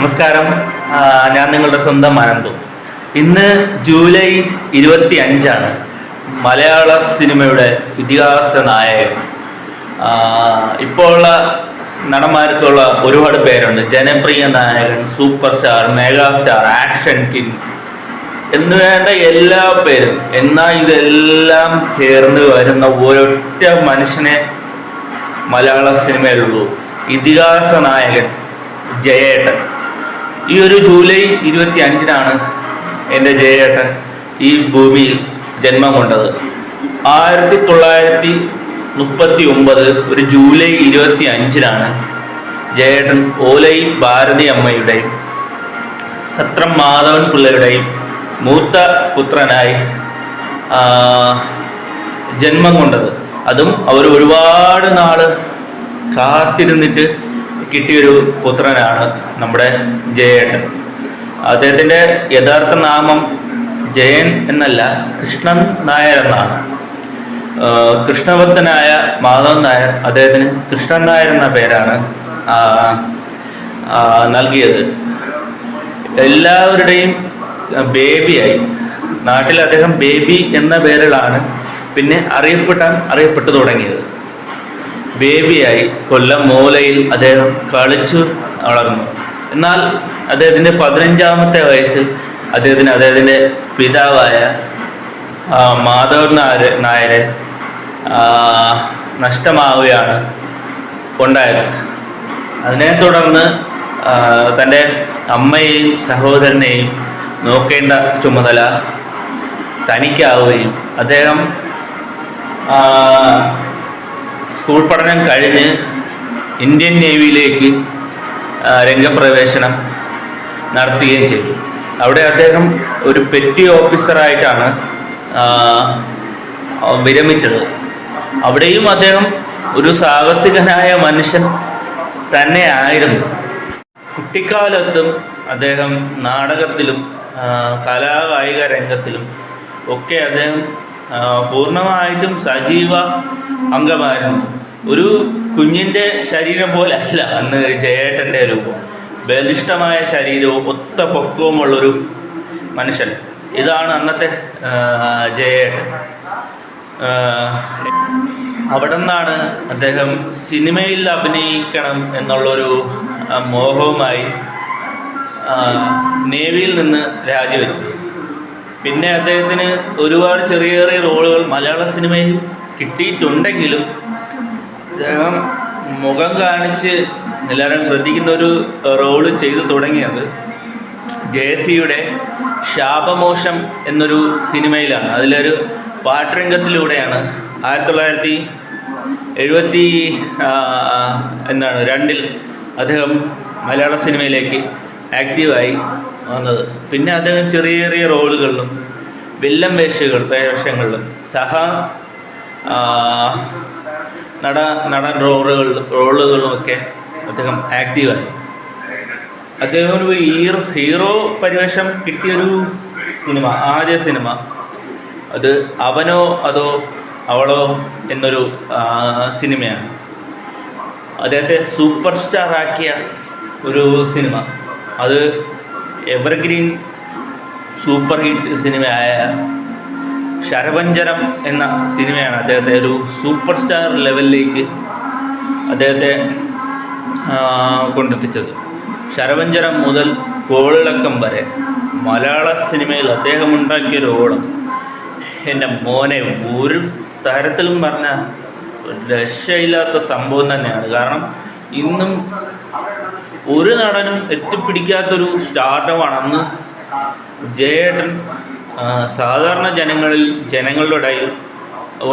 നമസ്കാരം. ഞാൻ നിങ്ങളുടെ സ്വന്തം ആനന്ദു. ഇന്ന് ജൂലൈ ഇരുപത്തി അഞ്ചാണ് മലയാള സിനിമയുടെ ഇതിഹാസ നായകൻ. ഇപ്പോഴുള്ള നടന്മാർക്കുള്ള ഒരുപാട് പേരുണ്ട്. ജനപ്രിയ നായകൻ super star megastar action king എന്ന് വേണ്ട എല്ലാ പേരും. എന്നാൽ ഇതെല്ലാം ചേർന്ന് വരുന്ന ഒരൊറ്റ മനുഷ്യനെ മലയാള സിനിമയിലുള്ളൂ. ഇതിഹാസ നായകൻ ജയേട്ടൻ. ഈ ഒരു ജൂലൈ ഇരുപത്തി അഞ്ചിനാണ് എന്റെ ജയേട്ടൻ ഈ ഭൂമിയിൽ ജന്മം കൊണ്ടത്. ആയിരത്തി തൊള്ളായിരത്തി മുപ്പത്തി ഒമ്പത് ഒരു ജൂലൈ ഇരുപത്തി അഞ്ചിനാണ് ജയേട്ടൻ ഓലൈ ഭാരതി അമ്മയുടെയും സത്രം മാധവൻ പിള്ളയുടെയും മൂത്ത പുത്രനായി ജന്മം കൊണ്ടത്. അതും അവർ ഒരുപാട് നാൾ കാത്തിരുന്നിട്ട് കിട്ടിയൊരു പുത്രനാണ് നമ്മുടെ ജയേട്ടൻ. അദ്ദേഹത്തിന്റെ യഥാർത്ഥ നാമം ജയൻ എന്നല്ല കൃഷ്ണൻ നായർ എന്നാണ്. കൃഷ്ണഭക്തനായ മാധവൻ നായർ അദ്ദേഹത്തിന് കൃഷ്ണൻ നായർ എന്ന പേരാണ് നൽകിയത്. എല്ലാവരുടെയും ബേബിയായി. നാട്ടിൽ അദ്ദേഹം ബേബി എന്ന പേരിലാണ് പിന്നെ അറിയപ്പെട്ടാൻ അറിയപ്പെട്ടു തുടങ്ങിയത്. ബേബിയായി കൊല്ലം മൂലയിൽ അദ്ദേഹം കളിച്ചു വളർന്നു. എന്നാൽ അദ്ദേഹത്തിന്റെ പതിനഞ്ചാമത്തെ വയസ്സിൽ അദ്ദേഹത്തിന് അദ്ദേഹത്തിന്റെ പിതാവായ മാധവൻ നായർ നായരെ നഷ്ടമാവുകയാണ് ഉണ്ടായത്. അതിനെ തുടർന്ന് തന്റെ അമ്മയെയും സഹോദരനെയും നോക്കേണ്ട ചുമതല തനിക്കാവുകയും അദ്ദേഹം സ്കൂൾ പഠനം കഴിഞ്ഞ് ഇന്ത്യൻ നേവിയിലേക്ക് രംഗപ്രവേശനം നടത്തുകയും ചെയ്തു. അവിടെ അദ്ദേഹം ഒരു പെറ്റി ഓഫീസറായിട്ടാണ് വിരമിച്ചത്. അവിടെയും അദ്ദേഹം ഒരു സാഹസികനായ മനുഷ്യൻ തന്നെയായിരുന്നു. കുട്ടിക്കാലത്തും അദ്ദേഹം നാടകത്തിലും കലാകായിക രംഗത്തിലും ഒക്കെ അദ്ദേഹം പൂർണമായിട്ടും സജീവ അംഗമായിരുന്നു. ഒരു കുഞ്ഞിന്റെ ശരീരം പോലെ അല്ല അന്ന് ജയേട്ടന്റെ രൂപം. ബലിഷ്ഠമായ ശരീരവും ഒത്ത പൊക്കവുമുള്ളൊരു മനുഷ്യൻ. ഇതാണ് അന്നത്തെ ജയേട്ടൻ. അവിടെ നിന്നാണ് അദ്ദേഹം സിനിമയിൽ അഭിനയിക്കണം എന്നുള്ളൊരു മോഹവുമായി നേവിയിൽ നിന്ന് രാജിവെച്ചത്. പിന്നെ അദ്ദേഹത്തിന് ഒരുപാട് ചെറിയ ചെറിയ റോളുകൾ മലയാള സിനിമയിൽ കിട്ടിയിട്ടുണ്ടെങ്കിലും അദ്ദേഹം മുഖം കാണിച്ച് എല്ലാവരും ശ്രദ്ധിക്കുന്ന ഒരു റോൾ ചെയ്തു തുടങ്ങിയത് ജയസിയുടെ ശാപമോശം എന്നൊരു സിനിമയിലാണ്. അതിലൊരു പാട്ടുരംഗത്തിലൂടെയാണ് ആയിരത്തി തൊള്ളായിരത്തി എഴുപത്തി എന്താണ് രണ്ടിൽ അദ്ദേഹം മലയാള സിനിമയിലേക്ക് ആക്റ്റീവായി. വന്നത്. പിന്നെ അദ്ദേഹം ചെറിയ ചെറിയ റോളുകളിലും വില്ലൻ വേഷകൾ വേഷങ്ങളിലും സഹ നട നടൻ റോളുകളിലും റോളുകളുമൊക്കെ അദ്ദേഹം ആക്റ്റീവായി. അദ്ദേഹം ഒരു ഹീറോ ഹീറോ പരിവേഷം കിട്ടിയൊരു സിനിമ ആദ്യ സിനിമ. അത് അവനോ അതോ അവളോ എന്നൊരു സിനിമയാണ്. അദ്ദേഹത്തെ സൂപ്പർ സ്റ്റാർ ആക്കിയ ഒരു സിനിമ. അത് എവർഗ്രീൻ സൂപ്പർ ഹിറ്റ് സിനിമയായ ശരവഞ്ചരം എന്ന സിനിമയാണ് അദ്ദേഹത്തെ ഒരു സൂപ്പർ സ്റ്റാർ ലെവലിലേക്ക് അദ്ദേഹത്തെ കൊണ്ടെത്തിച്ചത്. ശരവഞ്ചരം മുതൽ കോളിളക്കം വരെ മലയാള സിനിമയിൽ അദ്ദേഹം ഉണ്ടാക്കിയ ഓളം എന്റെ മോനെ ഒരു തരത്തിലും പറഞ്ഞ രക്ഷയില്ലാത്ത സംഭവം തന്നെയാണ്. കാരണം ഇന്നും ഒരു നടനും എത്തിപ്പിടിക്കാത്തൊരു സ്റ്റാർഡമാണ് അന്ന് ജയേട്ടൻ സാധാരണ ജനങ്ങളിൽ ജനങ്ങളുടെ ഇടയിൽ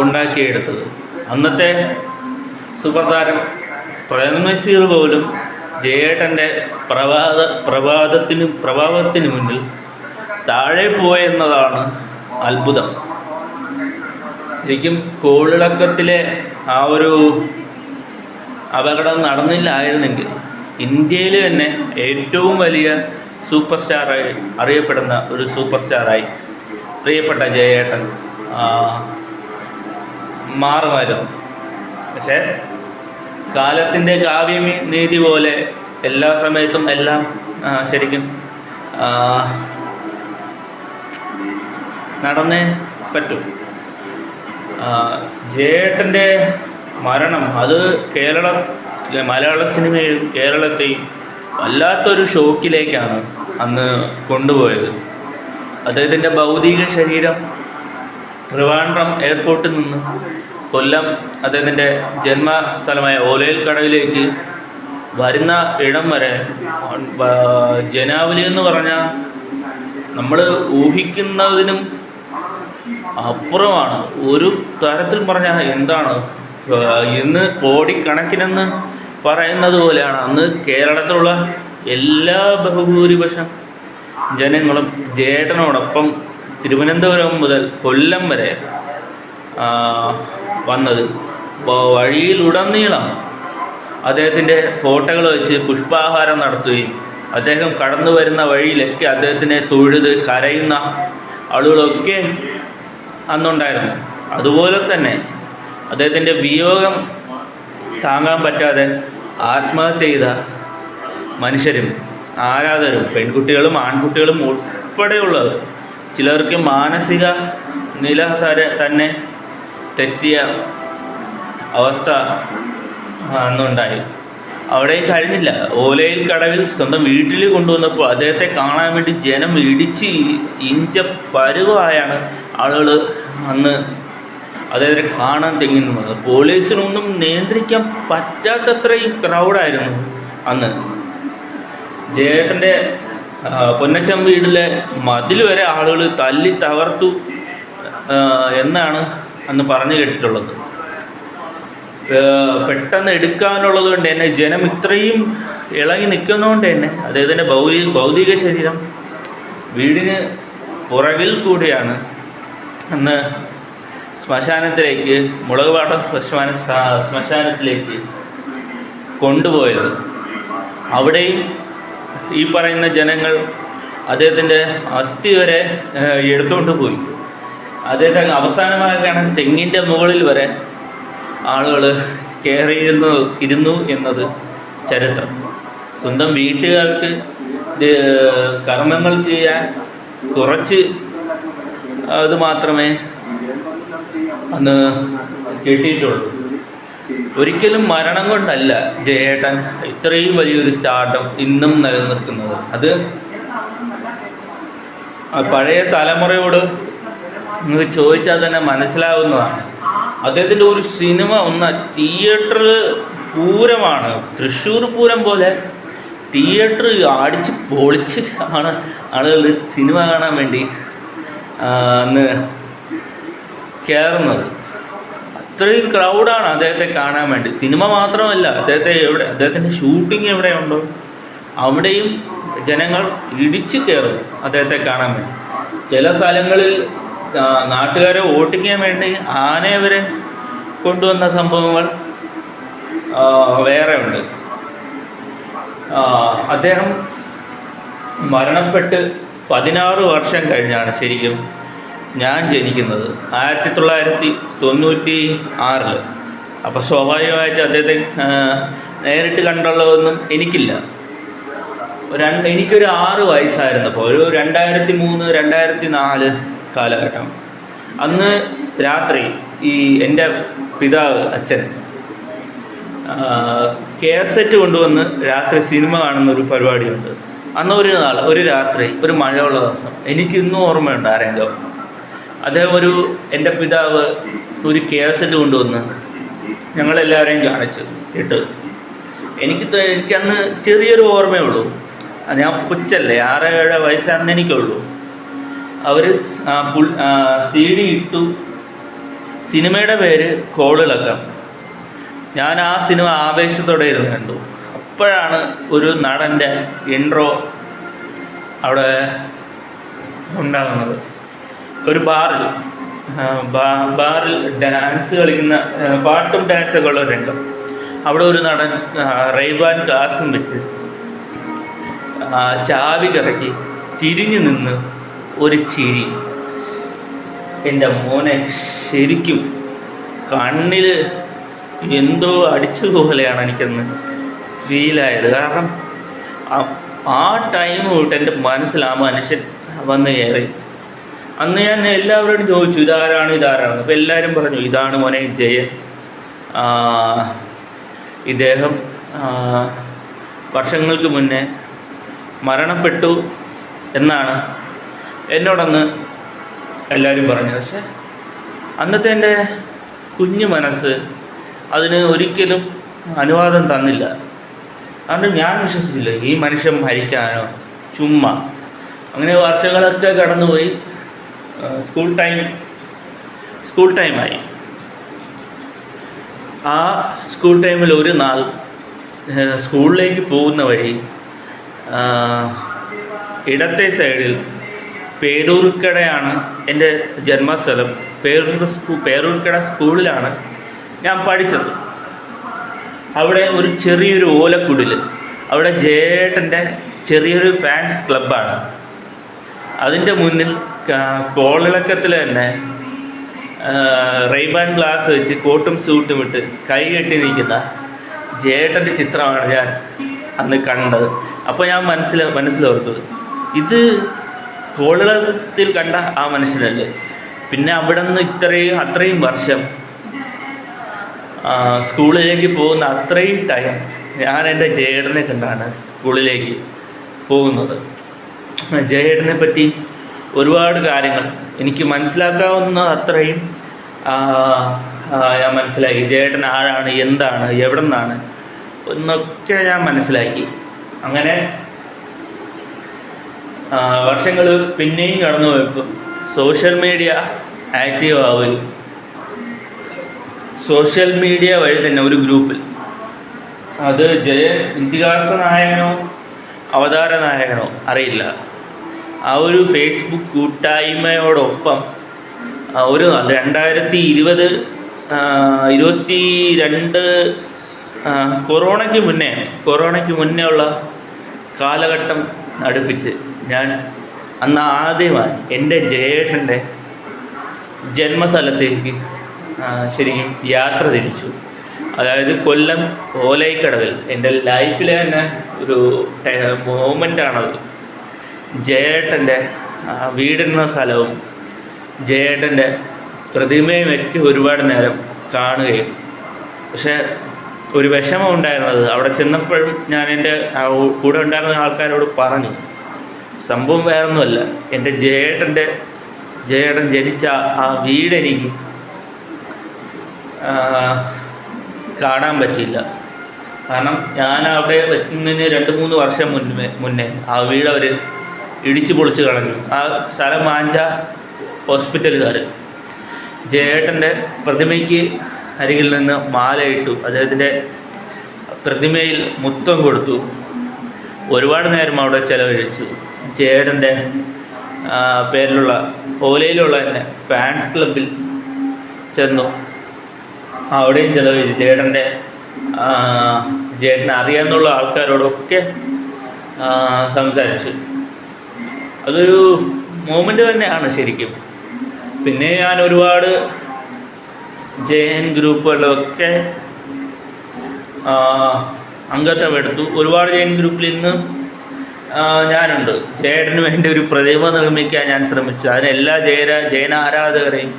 ഉണ്ടാക്കിയെടുത്തത്. അന്നത്തെ സൂപ്പർ താരം പ്രേം പോലും ജയേട്ടന്റെ പ്രഭാത പ്രഭാതത്തിന് പ്രഭാതത്തിന് മുന്നിൽ താഴെ പോയെന്നതാണ് അത്ഭുതം. ശരിക്കും കോളിളക്കത്തിലെ ആ ഒരു അപകടം നടന്നില്ലായിരുന്നെങ്കിൽ ഇന്ത്യയിൽ തന്നെ ഏറ്റവും വലിയ സൂപ്പർ സ്റ്റാറായി അറിയപ്പെടുന്ന ഒരു സൂപ്പർ സ്റ്റാറായി പ്രിയപ്പെട്ട ജയേട്ടൻ മാറുമായിരുന്നു. പക്ഷേ കാലത്തിന്റെ കാവ്യം നീതി പോലെ എല്ലാ സമയത്തും എല്ലാം ശരിക്കും നടന്നേ പറ്റും. ജയേട്ടന്റെ മരണം അത് കേരള മലയാള സിനിമയും കേരളത്തെയും വല്ലാത്തൊരു ഷോക്കിലേക്കാണ് അന്ന് കൊണ്ടുപോയത്. അദ്ദേഹത്തിന്റെ ഭൗതിക ശരീരം ട്രിവാൻഡ്രം എയർപോർട്ടിൽ നിന്ന് കൊല്ലം അദ്ദേഹത്തിന്റെ ജന്മസ്ഥലമായ ഓലയിൽ കടവിലേക്ക് വരുന്ന ഇടം വരെ ജനാവലി എന്ന് പറഞ്ഞാൽ നമ്മൾ ഊഹിക്കുന്നതിനും അപ്പുറമാണ്. ഒരു തരത്തിൽ പറഞ്ഞാൽ എന്താണ് ഇന്ന് കോടിക്കണക്കിനെന്ന് പറയുന്നത് പോലെയാണ്. അന്ന് കേരളത്തിലുള്ള എല്ലാ ബഹുഭൂരിപക്ഷം ജനങ്ങളും ജേട്ടനോടൊപ്പം തിരുവനന്തപുരം മുതൽ കൊല്ലം വരെ വന്നത്. അപ്പോൾ വഴിയിലുടനീളം അദ്ദേഹത്തിന്റെ ഫോട്ടോകൾ വെച്ച് പുഷ്പാഹാരം നടത്തുകയും അദ്ദേഹം കടന്നു വരുന്ന വഴിയിലൊക്കെ അദ്ദേഹത്തിനെ തൊഴുത് കരയുന്ന ആളുകളൊക്കെ അന്നുണ്ടായിരുന്നു. അതുപോലെ തന്നെ അദ്ദേഹത്തിന്റെ വിയോഗം താങ്ങാൻ പറ്റാതെ ആത്മഹത്യ ചെയ്ത മനുഷ്യരും ആരാധകരും പെൺകുട്ടികളും ആൺകുട്ടികളും ഉൾപ്പെടെയുള്ളവർ ചിലർക്ക് മാനസിക നില തന്നെ തെറ്റിയ അവസ്ഥ അന്നുണ്ടായി. അവിടെ കഴിഞ്ഞില്ല. ഓലയിൽ കടവിൽ സ്വന്തം വീട്ടിൽ കൊണ്ടുവന്നപ്പോൾ അദ്ദേഹത്തെ കാണാൻ വേണ്ടി ജനം ഇടിച്ച് ഇഞ്ച പരുവായാണ് ആളുകൾ അന്ന് അദ്ദേഹത്തെ കാണാൻ തെങ്ങി വന്നത് പോലീസിനൊന്നും നിയന്ത്രിക്കാൻ പറ്റാത്തത്രയും ക്രൗഡായിരുന്നു അന്ന്. ജയേട്ടന്റെ പൊന്നച്ചം വീടിലെ മതിൽ വരെ ആളുകൾ തല്ലി തകർത്തു എന്നാണ് അന്ന് പറഞ്ഞു കേട്ടിട്ടുള്ളത്. പെട്ടെന്ന് എടുക്കാനുള്ളത് കൊണ്ട് തന്നെ ജനം ഇത്രയും ഇളകി നിൽക്കുന്നതുകൊണ്ട് തന്നെ അദ്ദേഹത്തിന്റെ ഭൗതിക ഭൗതിക ശരീരം വീടിന് പുറകിൽ കൂടിയാണ് അന്ന് ശ്മശാനത്തിലേക്ക് മുളകുപാട്ട ശ്മശാന ശ്മശാനത്തിലേക്ക് കൊണ്ടുപോയത്. അവിടെയും ഈ പറയുന്ന ജനങ്ങൾ അദ്ദേഹത്തിന്റെ അസ്ഥി വരെ എടുത്തുകൊണ്ട് പോയി. അദ്ദേഹത്തെ അവസാനമായിട്ടാണ് തെങ്ങിന്റെ മുകളിൽ വരെ ആളുകൾ കയറിയിരുന്നു ഇരുന്നു എന്നത് ചരിത്രം. സ്വന്തം വീട്ടുകാർക്ക് കർമ്മങ്ങൾ ചെയ്യാൻ കുറച്ച് അത് മാത്രമേ അന്ന് കിട്ടിയിട്ടുള്ളൂ. ഒരിക്കലും മരണം കൊണ്ടല്ല ജയേട്ടൻ ഇത്രയും വലിയൊരു സ്റ്റാർഡം ഇന്നും നിലനിൽക്കുന്നത്. അത് പഴയ തലമുറയോട് നിങ്ങൾ ചോദിച്ചാൽ തന്നെ മനസ്സിലാവുന്നതാണ്. അദ്ദേഹത്തിന്റെ ഒരു സിനിമ ഒന്ന് തിയേറ്റർ പൂരമാണ്. തൃശ്ശൂർ പൂരം പോലെ തിയേറ്റർ അടിച്ച് പൊളിച്ച് ആണ് ആളുകൾ സിനിമ കാണാൻ വേണ്ടി അന്ന് കയറുന്നത് അത്രയും ക്രൗഡാണ് അദ്ദേഹത്തെ കാണാൻ വേണ്ടി. സിനിമ മാത്രമല്ല അദ്ദേഹത്തെ എവിടെ അദ്ദേഹത്തിന്റെ ഷൂട്ടിംഗ് എവിടെയുണ്ടോ അവിടെയും ജനങ്ങൾ ഇടിച്ചു കയറും അദ്ദേഹത്തെ കാണാൻ വേണ്ടി. ചില സ്ഥലങ്ങളിൽ നാട്ടുകാരെ ഓട്ടിക്കാൻ വേണ്ടി ആനയെ വരെ കൊണ്ടുവന്ന സംഭവങ്ങൾ വേറെ ഉണ്ട്. അദ്ദേഹം മരണപ്പെട്ട് പതിനാറ് വർഷം കഴിഞ്ഞാണ് ശരിക്കും ഞാൻ ജനിക്കുന്നത് ആയിരത്തി തൊള്ളായിരത്തി തൊണ്ണൂറ്റി ആറിൽ അപ്പോൾ സ്വാഭാവികമായിട്ട് അദ്ദേഹത്തെ നേരിട്ട് കണ്ടുള്ളതൊന്നും എനിക്കില്ല. രണ്ട് എനിക്കൊരു ആറ് വയസ്സായിരുന്നപ്പോൾ ഒരു രണ്ടായിരത്തി മൂന്ന് രണ്ടായിരത്തി നാല് കാലഘട്ടം. അന്ന് രാത്രി ഈ എന്റെ പിതാവ് അച്ഛൻ കേസറ്റ് കൊണ്ടുവന്ന് രാത്രി സിനിമ കാണുന്ന ഒരു പരിപാടിയുണ്ട്. അന്ന് ഒരു നാൾ ഒരു രാത്രി ഒരു മഴയുള്ള ദിവസം. എനിക്കിന്നും ഓർമ്മയുണ്ട് ആരെങ്കിലും അദ്ദേഹം ഒരു എന്റെ പിതാവ് ഒരു കേസറ്റ് കൊണ്ടുവന്ന് ഞങ്ങളെല്ലാവരെയും കാണിച്ചു ഇട്ട്. എനിക്ക് എനിക്കന്ന് ചെറിയൊരു ഓർമ്മയുള്ളൂ ഉള്ളൂ. ഞാൻ കൊച്ചല്ലേ ആറ് ഏഴ് വയസ്സാണെന്ന് എനിക്കുള്ളൂ. അവർ സി ഡി ഇട്ടു. സിനിമയുടെ പേര് കോളിളക്കം. ഞാൻ ആ സിനിമ ആവേശത്തോടെ ഇരുന്ന് കണ്ടു. അപ്പോഴാണ് ഒരു നടന്റെ ഇൻട്രോ അവിടെ ഉണ്ടാകുന്നത്. ഒരു ബാറിൽ ബാറിൽ ഡാൻസ് കളിക്കുന്ന പാട്ടും ഡാൻസൊക്കെ ഉള്ള രംഗം അവിടെ ഒരു നടൻ റൈബാൻ ഗ്ലാസും വെച്ച് ചാവി കറക്കി തിരിഞ്ഞു നിന്ന് ഒരു ചിരി. എന്റെ മോനെ ശരിക്കും കണ്ണിൽ എന്തോ അടിച്ചതുപോലെയാണ് എനിക്കന്ന് ഫീലായത്. കാരണം ആ ടൈം തൊട്ട് എന്റെ മനസ്സിൽ ആ മനുഷ്യൻ വന്ന് കയറി. അന്ന് ഞാൻ എല്ലാവരോടും ചോദിച്ചു ഇതാരാണ് ഇതാരാണ്? അപ്പോൾ എല്ലാവരും പറഞ്ഞു ഇതാണ് മോനെ ജയൻ ഇദ്ദേഹം വർഷങ്ങൾക്ക് മുന്നേ മരണപ്പെട്ടു എന്നാണ് എന്നോടന്ന് എല്ലാവരും പറഞ്ഞു പക്ഷേ അന്നത്തെ എന്റെ കുഞ്ഞു മനസ്സ് അതിന് ഒരിക്കലും അനുവാദം തന്നില്ല. അതുകൊണ്ട് ഞാൻ വിശ്വസിച്ചില്ല ഈ മനുഷ്യൻ മരിക്കാനോ ചുമ്മാ. അങ്ങനെ വർഷങ്ങളൊക്കെ കടന്നുപോയി. സ്കൂൾ ടൈം സ്കൂൾ ടൈമായി ആ സ്കൂൾ ടൈമിൽ ഒരു നാൾ സ്കൂളിലേക്ക് പോകുന്ന വഴി ഇടത്തെ സൈഡിൽ പേരൂർക്കടയാണ് എന്റെ ജന്മസ്ഥലം. പേരൂർ സ്കൂ പേരൂർക്കട സ്കൂളിലാണ് ഞാൻ പഠിച്ചത്. അവിടെ ഒരു ചെറിയൊരു ഓലക്കുടിൽ അവിടെ ജയേട്ടന്റെ ചെറിയൊരു ഫാൻസ് ക്ലബ്ബാണ് അതിന്റെ മുന്നിൽ കോളിളക്കത്തിൽ തന്നെ റെയ്ബാൻ ഗ്ലാസ് വെച്ച് കോട്ടും സൂട്ടും ഇട്ട് കൈ കെട്ടി നിൽക്കുന്ന ജേട്ടന്റെ ചിത്രമാണ് ഞാൻ അന്ന് കണ്ടത്. അപ്പോൾ ഞാൻ മനസ്സിൽ മനസ്സിലോർത്തത് ഇത് കോളിളക്കത്തിൽ കണ്ട ആ മനുഷ്യനല്ലേ? പിന്നെ അവിടെ നിന്ന് ഇത്രയും അത്രയും വർഷം സ്കൂളിലേക്ക് പോകുന്ന അത്രയും ടൈം ഞാൻ എന്റെ ജേടനെ കണ്ടാണ് സ്കൂളിലേക്ക് പോകുന്നത്. ജയേട്ടനെ പറ്റി ഒരുപാട് കാര്യങ്ങൾ. എനിക്ക് മനസ്സിലാക്കാവുന്ന അത്രയും ഞാൻ മനസ്സിലാക്കി. ജയേട്ടൻ ആരാണ് എന്താണ് എവിടെ നിന്നാണ് എന്നൊക്കെ ഞാൻ മനസ്സിലാക്കി. അങ്ങനെ വർഷങ്ങൾ പിന്നെയും കടന്നു പോയപ്പോൾ സോഷ്യൽ മീഡിയ ആക്റ്റീവ് ആവുകയും സോഷ്യൽ മീഡിയ വഴി തന്നെ ഒരു ഗ്രൂപ്പിൽ. അത് ജയ ഇതിഹാസ നായകനോ അവതാര നായകനോ അറിയില്ല. ആ ഒരു ഫേസ്ബുക്ക് കൂട്ടായ്മയോടൊപ്പം ഒരു രണ്ടായിരത്തി ഇരുപത് ഇരുപത്തി രണ്ട് കൊറോണയ്ക്ക് മുന്നേ കൊറോണയ്ക്ക് മുന്നേ ഉള്ള കാലഘട്ടം അടുപ്പിച്ച് ഞാൻ അന്ന് ആദ്യമായി എന്റെ ജയേട്ടന്റെ ജന്മസ്ഥലത്തേക്ക് ശരിക്കും യാത്ര തിരിച്ചു. അതായത് കൊല്ലം ഓലൈക്കടവിൽ എന്റെ ലൈഫിലെ തന്നെ ഒരു മൂമെന്റാണത് ജയേട്ടന്റെ ആ, വീടിരുന്ന സ്ഥലവും ജയേട്ടന്റെ പ്രതിമയും ഒക്കെ ഒരുപാട് നേരം കാണുകയും പക്ഷേ ഒരു വിഷമം ഉണ്ടായിരുന്നത് അവിടെ ചെന്നപ്പോഴും ഞാൻ എന്റെ കൂടെ ഉണ്ടായിരുന്ന ആൾക്കാരോട് പറഞ്ഞു സംഭവം വേറൊന്നുമല്ല എന്റെ ജയേട്ടന്റെ ജയേട്ടൻ ജനിച്ച ആ വീട് എനിക്ക് ആ, കാണാൻ പറ്റിയില്ല. കാരണം ഞാൻ അവിടെ എത്തുന്നതിന് രണ്ട് മൂന്ന് വർഷം മുന്നേ മുന്നേ ആ വീട് അവർ ഇടിച്ചു പൊളിച്ച് കളഞ്ഞു. ആ സ്ഥലം വാങ്ങിച്ച ഹോസ്പിറ്റലുകാർ ജയേട്ടന്റെ പ്രതിമയ്ക്ക് അരികിൽ നിന്ന് മാലയിട്ടു അദ്ദേഹത്തിന്റെ പ്രതിമയിൽ മുത്തം കൊടുത്തു. ഒരുപാട് നേരം അവിടെ ചിലവഴിച്ചു. ജയേട്ടന്റെ പേരിലുള്ള ഓലയിലുള്ള തന്നെ ഫാൻസ് ക്ലബിൽ ചെന്നു. അവിടെയും ചിലവഴിച്ചു. ജയേടന്റെ ജേട്ടനെ അറിയാമെന്നുള്ള ആൾക്കാരോടൊക്കെ സംസാരിച്ചു. അതൊരു മൂമെന്റ് തന്നെയാണ് ശരിക്കും. പിന്നെ ഞാൻ ഒരുപാട് ജയൻ ഗ്രൂപ്പുകളിലൊക്കെ അംഗത്വം എടുത്തു. ഒരുപാട് ജയൻ ഗ്രൂപ്പിൽ ഇന്ന് ഞാനുണ്ട്. ജയേട്ടന് വേണ്ടി ഒരു പ്രതിമ നിർമ്മിക്കാൻ ഞാൻ ശ്രമിച്ചു. അതിന് എല്ലാ ജയര ജയന ആരാധകരെയും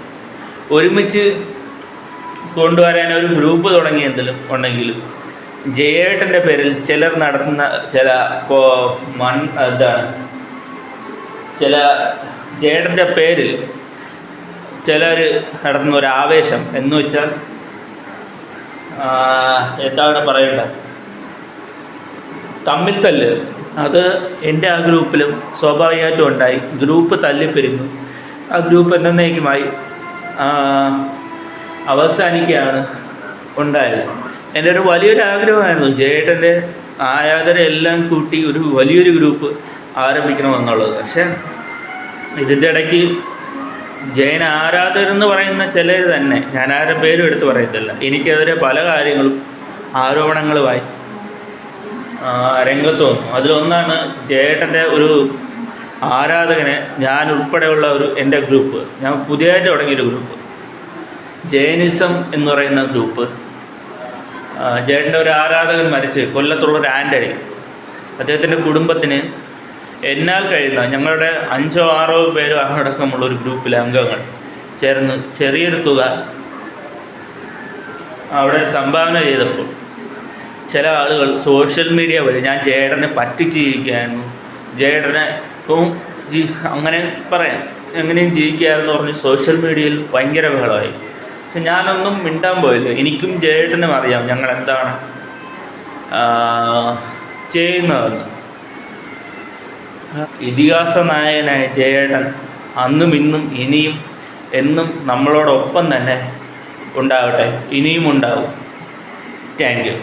ഒരുമിച്ച് കൊണ്ടുവരാൻ ഒരു ഗ്രൂപ്പ് തുടങ്ങിയെങ്കിലും ഉണ്ടെങ്കിലും ജയേട്ടന്റെ പേരിൽ ചിലർ നടത്തുന്ന ചില മൺ എന്താണ് ചില ജേഡന്റെ പേരിൽ ചിലർ നടത്തുന്ന ഒരു ആവേശം എന്ന് വെച്ചാൽ എന്താണ് പറയേണ്ടത്? തമ്മിൽ തല്ല്. അത് എന്റെ ആ ഗ്രൂപ്പിലും സ്വാഭാവികമായിട്ടും ഉണ്ടായി. ഗ്രൂപ്പ് തല്ലിപ്പിരിഞ്ഞു. ആ ഗ്രൂപ്പ് എന്നേക്കുമായി അവസാനിക്കുകയാണ് ഉണ്ടായത്. എന്റെ ഒരു വലിയൊരു ആഗ്രഹമായിരുന്നു. ജേട്ടന്റെ ആരാധന എല്ലാം കൂട്ടി ഒരു വലിയൊരു ഗ്രൂപ്പ് ആരംഭിക്കണമെന്നുള്ളത്. പക്ഷെ ഇതിന്റെ ഇടയ്ക്ക് ജയൻ ആരാധകരെന്ന് പറയുന്ന ചിലർ തന്നെ ഞാൻ ആരുടെ പേരും എടുത്ത് പറയത്തില്ല. എനിക്കെതിരെ പല കാര്യങ്ങളും ആരോപണങ്ങളുമായി രംഗത്ത് വന്നു. അതിലൊന്നാണ് ജയേട്ടന്റെ ഒരു ആരാധകനെ ഞാൻ ഉൾപ്പെടെയുള്ള ഒരു എന്റെ ഗ്രൂപ്പ്. ഞാൻ പുതിയതായിട്ട് തുടങ്ങിയൊരു ഗ്രൂപ്പ്. ജൈനിസം എന്ന് പറയുന്ന ഗ്രൂപ്പ്. ജയേട്ടന്റെ ഒരു ആരാധകൻ മരിച്ച് കൊല്ലത്തുള്ള ഒരു ആന്റണി അദ്ദേഹത്തിന്റെ കുടുംബത്തിന് എന്നാൽ കഴിയുന്ന ഞങ്ങളുടെ അഞ്ചോ ആറോ പേരോ അടക്കമുള്ള ഒരു ഗ്രൂപ്പിലെ അംഗങ്ങൾ ചേർന്ന് ചെറിയൊരു തുക അവിടെ സംഭാവന ചെയ്തപ്പോൾ ചില ആളുകൾ സോഷ്യൽ മീഡിയ വഴി ഞാൻ ജേഡനെ പറ്റിച്ച് ജീവിക്കുകയായിരുന്നു ജേഡനെ ഇപ്പം ജീ അങ്ങനെ പറയാം. എങ്ങനെയും ജീവിക്കുകയായിരുന്നു പറഞ്ഞ് സോഷ്യൽ മീഡിയയിൽ ഭയങ്കര ബഹളമായി. പക്ഷെ ഞാനൊന്നും മിണ്ടാൻ പോയില്ല. എനിക്കും ജേട്ടനും അറിയാം ഞങ്ങൾ എന്താണ് ചെയ്യുന്നതെന്ന്. ഇതിഹാസ നായകനായ ജയേട്ടൻ അന്നും ഇന്നും ഇനിയും എന്നും നമ്മളോടൊപ്പം തന്നെ ഉണ്ടാവട്ടെ. ഇനിയും ഉണ്ടാവും. Thank you